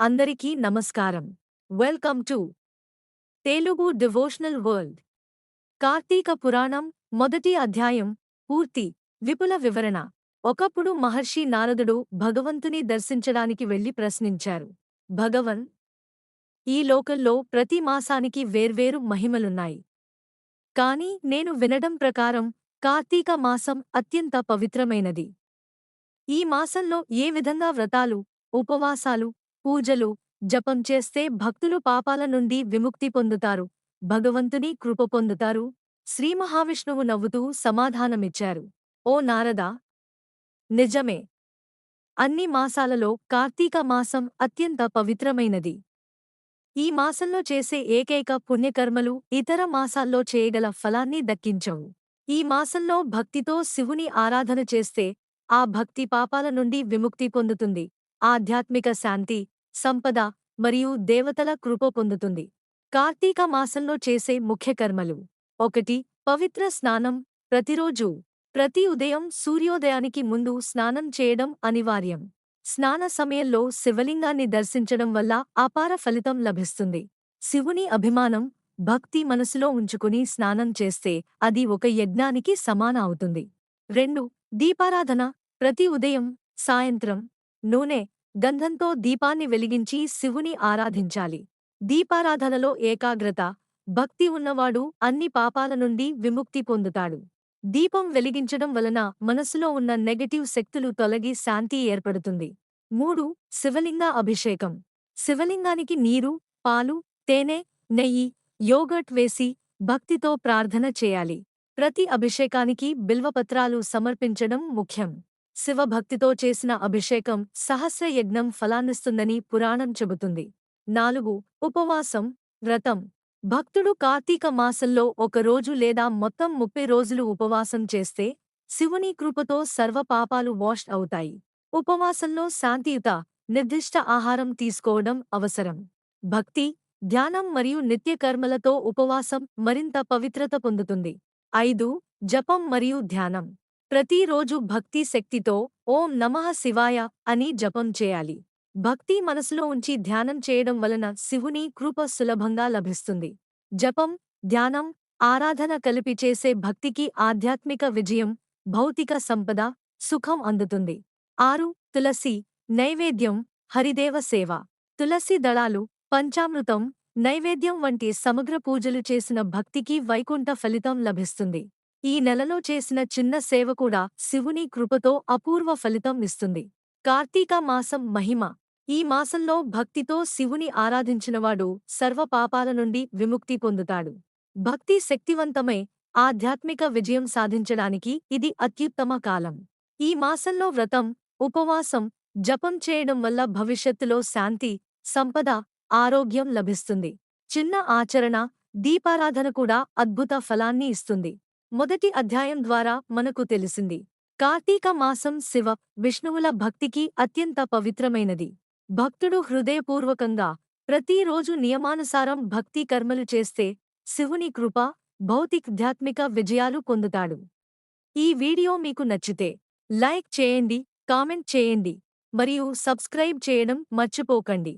అందరికీ నమస్కారం. Welcome to Telugu devotional world. Karthika Puranam మొదటి అధ్యాయం పూర్తి విపుల వివరణ. ఒకప్పుడు మహర్షి నారదుడు భగవంతుని దర్శించడానికి వెళ్ళి ప్రశ్నించారు. భగవన్ ఈ లోకంలో ప్రతి మాసానికి వేర్వేరు మహిమలున్నాయి. కాని నేను వినడం ప్రకారం కార్తీక మాసం అత్యంత పవిత్రమైనది. ఈ మాసంలో ఏ విధంగా వ్రతాలు ఉపవాసాలు పూజలు జపం చేస్తే భక్తులు పాపాల నుండి విముక్తి పొందుతారు. భగవంతుని కృప పొందుతారు. శ్రీమహావిష్ణువు నవ్వుతూ సమాధానమిచ్చారు. ఓ నారదా! నిజమే. అన్ని మాసాలలో కార్తీక మాసం అత్యంత పవిత్రమైనది. ఈ మాసంలో చేసే ఏకైక పుణ్యకర్మలు ఇతర మాసాల్లో చేయగల ఫలాన్ని దక్కించవు. ఈ మాసంలో భక్తితో శివుని ఆరాధన చేస్తే ఆ భక్తి పాపాల నుండి విముక్తి పొందుతుంది. ఆధ్యాత్మిక శాంతి సంపద మరియు దేవతల కృప పొందుతుంది. కార్తీక మాసంలో చేసే ముఖ్య కర్మలు. ఒకటి పవిత్ర స్నానం. ప్రతిరోజు ప్రతి ఉదయం సూర్యోదయానికి ముందు స్నానం చేయడం అనివార్యం. స్నాన సమయంలో శివలింగాన్ని దర్శించడం వల్ల అపార ఫలితం లభిస్తుంది. శివుని అభిమానం భక్తి మనసులో ఉంచుకుని స్నానం చేస్తే అది ఒక యజ్ఞానికి సమాన అవుతుంది. రెండు దీపారాధన. ప్రతి ఉదయం సాయంత్రం నూనె గంధంతో దీపాన్ని వెలిగించి శివుని ఆరాధించాలి. దీపారాధనలో ఏకాగ్రత భక్తి ఉన్నవాడు అన్ని పాపాల నుండి విముక్తి పొందుతాడు. దీపం వెలిగించడం వలన మనసులో ఉన్న నెగటివ్ శక్తులు తొలగి శాంతి ఏర్పడుతుంది. మూడు శివలింగ అభిషేకం. శివలింగానికి నీరు పాలు తేనె నెయ్యి యోగట్ వేసి భక్తితో ప్రార్థన చేయాలి. ప్రతి అభిషేకానికి బిల్వపత్రాలు సమర్పించడం ముఖ్యం. శివభక్తితో చేసిన అభిషేకం సహస్రయజ్ఞం ఫలాన్నిస్తుందని పురాణం చెబుతుంది. నాలుగు. ఉపవాసం. వ్రతం. భక్తుడు కార్తీక మాసంలో ఒక రోజు లేదా మొత్తం ముప్పై రోజులు ఉపవాసం చేస్తే శివుని కృపతో సర్వ పాపాలు వాష్ అవుతాయి. ఉపవాసంలో శాంతియుత నిర్దిష్ట ఆహారం తీసుకోవడం అవసరం. భక్తి ధ్యానం మరియు నిత్యకర్మలతో ఉపవాసం మరింత పవిత్రత పొందుతుంది. ఐదు. జపం మరియు ధ్యానం. ప్రతిరోజు భక్తి శక్తితో ఓం నమః శివాయ అని జపం చేయాలి. భక్తి మనసులో ఉంచి ధ్యానం చేయడం వలన శివుని కృప సులభంగా లభిస్తుంది. జపం ధ్యానం ఆరాధన కలిపి చేసే భక్తికి ఆధ్యాత్మిక విజయం భౌతిక సంపద సుఖం అందుతుంది. ఆరు తులసి నైవేద్యం హరిదేవ సేవ. తులసి దళాలు పంచామృతం నైవేద్యం వంటి సమగ్ర పూజలు చేసిన భక్తికి వైకుంఠ ఫలితం లభిస్తుంది. ఈ నెలలో చేసిన చిన్న సేవ కూడా శివుని కృపతో అపూర్వ ఫలితం ఇస్తుంది. కార్తీక మాసం మహిమ. ఈ మాసంలో భక్తితో శివుని ఆరాధించినవాడు సర్వ పాపాల నుండి విముక్తి పొందుతాడు. భక్తి శక్తివంతమై ఆధ్యాత్మిక విజయం సాధించడానికి ఇది అత్యుత్తమ కాలం. ఈ మాసంలో వ్రతం ఉపవాసం జపం చేయడం వల్ల భవిష్యత్తులో శాంతి సంపద ఆరోగ్యం లభిస్తుంది. చిన్న ఆచరణ దీపారాధన కూడా అద్భుత ఫలాన్ని ఇస్తుంది. మొదటి అధ్యాయం ద్వారా మనకు తెలిసింది. కార్తీక మాసం శివ విష్ణువుల భక్తికి అత్యంత పవిత్రమైనది. భక్తుడు హృదయపూర్వకంగా ప్రతిరోజు నియమానుసారం భక్తి కర్మలు చేస్తే శివుని కృప భౌతికాధ్యాత్మిక విజయాలు పొందుతాడు. ఈ వీడియో మీకు నచ్చితే లైక్ చేయండి కామెంట్ చేయండి మరియు సబ్స్క్రైబ్ చేయడం మర్చిపోకండి.